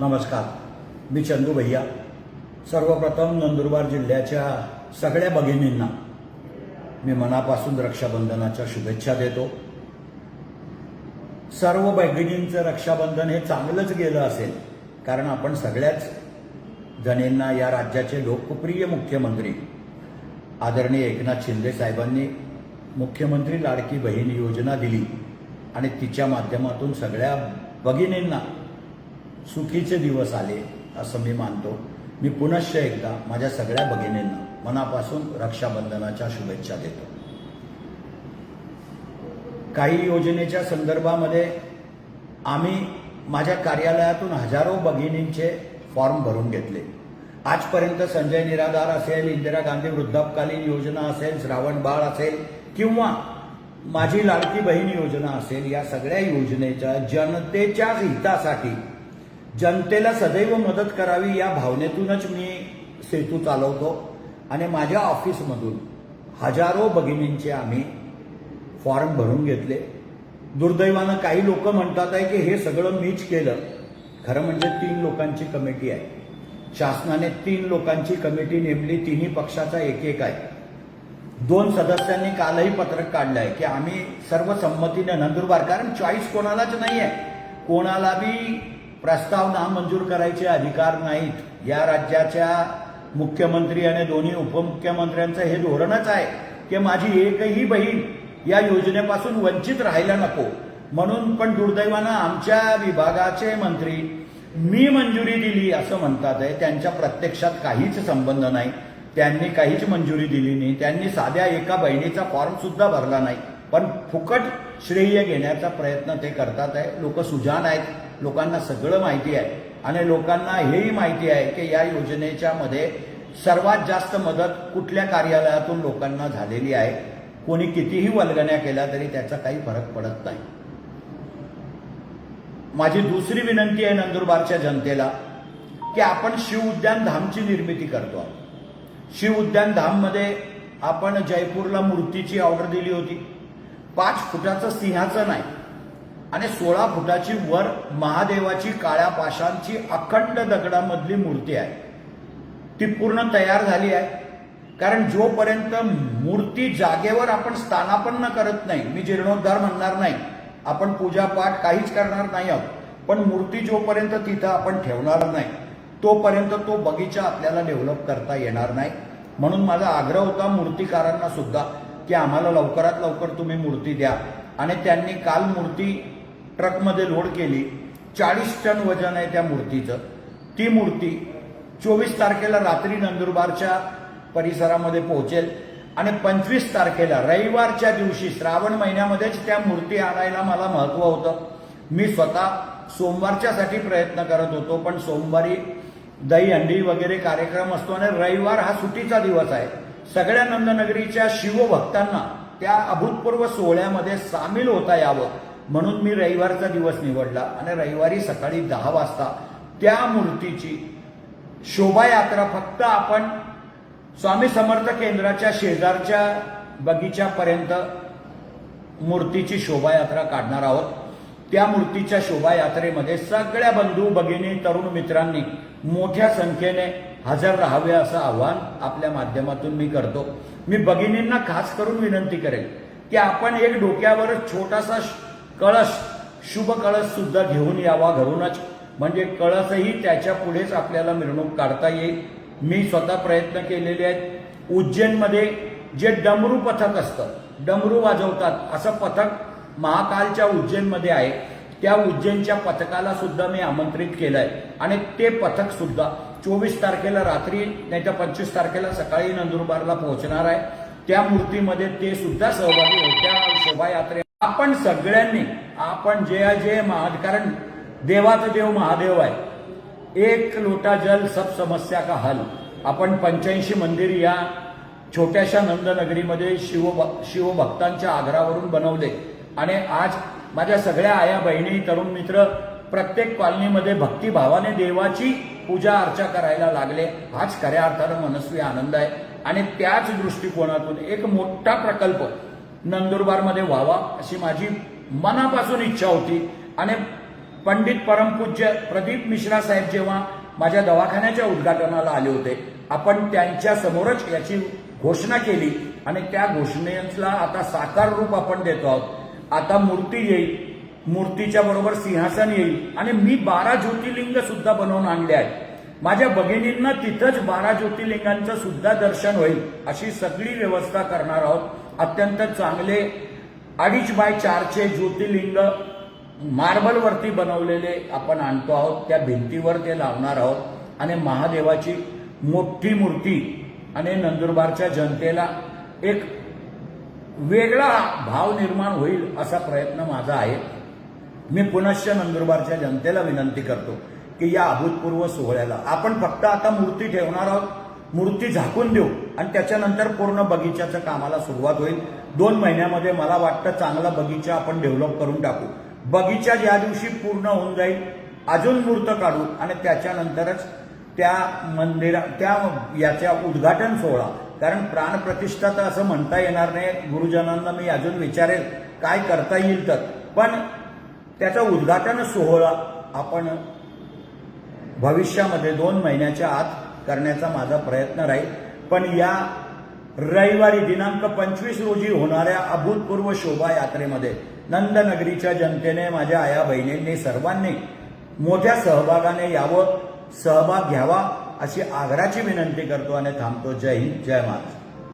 नमस्कार. मी चंदू भैया. सर्वप्रथम नंदुरबार जिल्ह्याच्या सगळ्या भगिनींना मी मनापासून रक्षाबंधनाच्या शुभेच्छा देतो. सर्व भगिनींचं रक्षाबंधन हे चांगलंच गेलं असेल कारण आपण सगळ्याच जणींना या राज्याचे लोकप्रिय मुख्यमंत्री आदरणीय एकनाथ शिंदे साहेबांनी मुख्यमंत्री लाडकी बहीण योजना दिली आणि तिच्या माध्यमातून सगळ्या भगिनींना सुखीचे दिवस आले असं मी मानतो. मी पुनश्च एकदा माझ्या सगळ्या भगिनींना मनापासून रक्षाबंधनाच्या शुभेच्छा देतो. काही योजनेच्या संदर्भामध्ये आम्ही माझ्या कार्यालयातून हजारो भगिनींचे फॉर्म भरून घेतले. आजपर्यंत संजय निराधार असेल इंदिरा गांधी वृद्धापकालीन योजना असेल श्रावण बाळ असेल किंवा माझी लाडकी बहीण योजना असेल या सगळ्या योजनेच्या जनतेच्याच हितासाठी जनतेला सदैव मदत करावी या भावनेतूनच मी सेतू चालवतो. आणि माझ्या ऑफिसमधून हजारो भगिनींचे आम्ही फॉर्म भरून घेतले. दुर्दैवानं काही लोक म्हणतात आहे की हे सगळं मीच केलं. खरं म्हणजे तीन लोकांची कमिटी आहे. शासनाने तीन लोकांची कमिटी नेमली तिन्ही पक्षाचा एक एक आहे. दोन सदस्यांनी कालही पत्रक काढलं आहे की आम्ही सर्व संमतीने नंदुरबार कारण चॉईस कोणालाच नाही आहे कोणाला बी प्रस्ताव नामंजूर करायचे अधिकार नाहीत. या राज्याच्या मुख्यमंत्री आणि दोन्ही उपमुख्यमंत्र्यांचं हे धोरणच आहे की माझी एकही बहीण या योजनेपासून वंचित राहायला नको. म्हणून पण दुर्दैवानं आमच्या विभागाचे मंत्री मी मंजुरी दिली असं म्हणतात आहे. त्यांच्या प्रत्यक्षात काहीच संबंध नाही. त्यांनी काहीच मंजुरी दिली नाही. त्यांनी साध्या एका बहिणीचा फॉर्म सुद्धा भरला नाही. पण फुकट श्रेय घेण्याचा प्रयत्न ते करतात आहे. लोक सुजान आहेत. लोकांना सगळं माहिती आहे. आणि लोकांना हेही माहिती आहे की या योजनेच्या मध्ये सर्वात जास्त मदत कुठल्या कार्यालयातून लोकांना झालेली आहे? कोणी कितीही वल्गण्या केल्या तरी त्याचा काही फरक पडत नाही. माझी दुसरी विनंती आहे नंदुरबारच्या जनतेला की आपण शिव उद्यान धामची निर्मिती करतो आहोत. शिव उद्यान धाममध्ये आपण जयपूरला मूर्तीची ऑर्डर दिली होती. पाच फुटाचं सिंहाचं नाही आणि सोळा फुटाची वर महादेवाची काळ्या पाशांची अखंड दगडामधली मूर्ती आहे. ती पूर्ण तयार झाली आहे. कारण जोपर्यंत मूर्ती जागेवर आपण स्थानापन्न करत नाही मी जीर्णोद्धार म्हणणार नाही आपण पूजापाठ काहीच करणार नाही आहोत पण मूर्ती जोपर्यंत तिथं आपण ठेवणार नाही तोपर्यंत तो बगीचा आपल्याला डेव्हलप करता येणार नाही. म्हणून माझा आग्रह होता मूर्तिकारांना सुद्धा की आम्हाला लवकरात लवकर तुम्ही मूर्ती द्या. आणि त्यांनी काल मूर्ती ट्रकमध्ये लोड केली. चाळीस टन वजन आहे त्या मूर्तीचं. ती मूर्ती चोवीस तारखेला रात्री नंदुरबारच्या परिसरामध्ये पोहोचेल आणि पंचवीस तारखेला रविवारच्या दिवशी श्रावण महिन्यामध्येच त्या मूर्ती आणायला मला महत्त्व होतं. मी स्वतः सोमवारच्यासाठी प्रयत्न करत होतो पण सोमवारी दहीहंडी वगैरे कार्यक्रम असतो आणि रविवार हा सुट्टीचा दिवस आहे. सगळ्या नंदनगरीच्या शिवभक्तांना त्या अभूतपूर्व सोहळ्यामध्ये सामील होता यावं. म्हणून मी रविवारचा दिवस निवडला आणि रविवारी सकाळी दहा वाजता त्या मूर्तीची शोभायात्रा फक्त आपण स्वामी समर्थ केंद्राच्या शेजारच्या बगीच्यापर्यंत मूर्तीची शोभायात्रा काढणार आहोत. त्या मूर्तीच्या शोभायात्रेमध्ये सगळ्या बंधू भगिनी तरुण मित्रांनी मोठ्या संख्येने हजर राहावे असं आव्हान आपल्या माध्यमातून मी करतो. मी भगिनींना खास करून विनंती करेल की आपण एक डोक्यावर छोटासा कळस शुभ कळस सुद्धा घेऊन यावा घरूनच. म्हणजे कळसही त्याच्या पुढेच आपल्याला मिरवणूक काढता येईल. मी स्वतः प्रयत्न केलेले आहेत. उज्जैनमध्ये जे डमरू पथक असतं डमरू वाजवतात असं पथक महाकालच्या उज्जैनमध्ये आहे. त्या उज्जैनच्या पथकाला सुद्धा मी आमंत्रित केलं आहे आणि ते पथक सुद्धा चोवीस तारखेला रात्री नाही तर पंचवीस तारखेला सकाळी नंदुरबारला पोहोचणार आहे. त्या मूर्तीमध्ये ते सुद्धा सहभागी होत्या. शोभायात्रे आपण सगळ्यांनी आपण जे जे महाद कारण देवाचं देव महादेव आहे. एक लोटा जल सब समस्या का हल? आपण पंच्याऐंशी मंदिर या छोट्याशा नंदनगरीमध्ये शिव शिवभक्तांच्या आग्रावरून बनवले. आणि आज माझ्या सगळ्या आया बहिणी तरुण मित्र प्रत्येक कॉलनीमध्ये भक्तिभावाने देवाची पूजा अर्चा करायला लागले. हाच खऱ्या अर्थानं मनस्वी आनंद आहे. आणि त्याच दृष्टिकोनातून एक मोठा प्रकल्प नंदुरबारमध्ये व्हावा अशी माझी मनापासून इच्छा होती. आणि पंडित परमपूज्य प्रदीप मिश्रा साहेब जेव्हा माझ्या दवाखान्याच्या उद्घाटनाला आले होते आपण त्यांच्या समोरच याची घोषणा केली. आणि त्या घोषणेला आता साकार रूप आपण देतो आहोत. आता मूर्ती येईल मूर्तीच्या बरोबर सिंहासन येईल. आणि मी बारा ज्योतिर्लिंग सुद्धा बनवून आणले आहेत. माझ्या भगिनींना तिथंच बारा ज्योतिर्लिंगांचं सुद्धा दर्शन होईल अशी सगळी व्यवस्था करणार आहोत. अत्यंत चांगले अडीच बाय चारचे ज्योतिर्लिंग मार्बलवरती बनवलेले आपण आणतो आहोत. त्या भिंतीवर ते लावणार आहोत. आणि महादेवाची मोठी मूर्ती आणि नंदुरबारच्या जनतेला एक वेगळा भाव निर्माण होईल असा प्रयत्न माझा आहे. मी पुनश्च नंदुरबारच्या जनतेला विनंती करतो. की या अभूतपूर्व सोहळ्याला. आपण फक्त आता मूर्ती ठेवणार आहोत. मूर्ती झाकून देऊ. आणि त्याच्यानंतर पूर्ण बगीचाचं कामाला सुरुवात होईल. दोन महिन्यामध्ये मला वाटतं चांगला बगीचा आपण डेव्हलप करून टाकू. बगीचा ज्या दिवशी पूर्ण होऊन जाईल अजून मूर्त काढू आणि त्याच्यानंतरच त्या मंदिरा त्या याच्या उद्घाटन सोहळा. कारण प्राणप्रतिष्ठा तर असं म्हणता येणार नाही. गुरुजनांना मी अजून विचारेल काय करता येईल तर. पण त्याचा उद्घाटन सोहळा आपण भविष्यामध्ये दोन महिन्याच्या आत करण्याचा माझा प्रयत्न राहील. पण या रविवारी दिनांक पंचवीस रोजी होणाऱ्या अभूतपूर्व शोभायात्रेमध्ये नंदनगरीच्या जनतेने माझ्या आया बहिणींनी सर्वांनी मोठ्या सहभागाने यावं सहभाग घ्यावा अशी आग्राची विनंती करतो आणि थांबतो. जय हिंद जय महाराष्ट्र.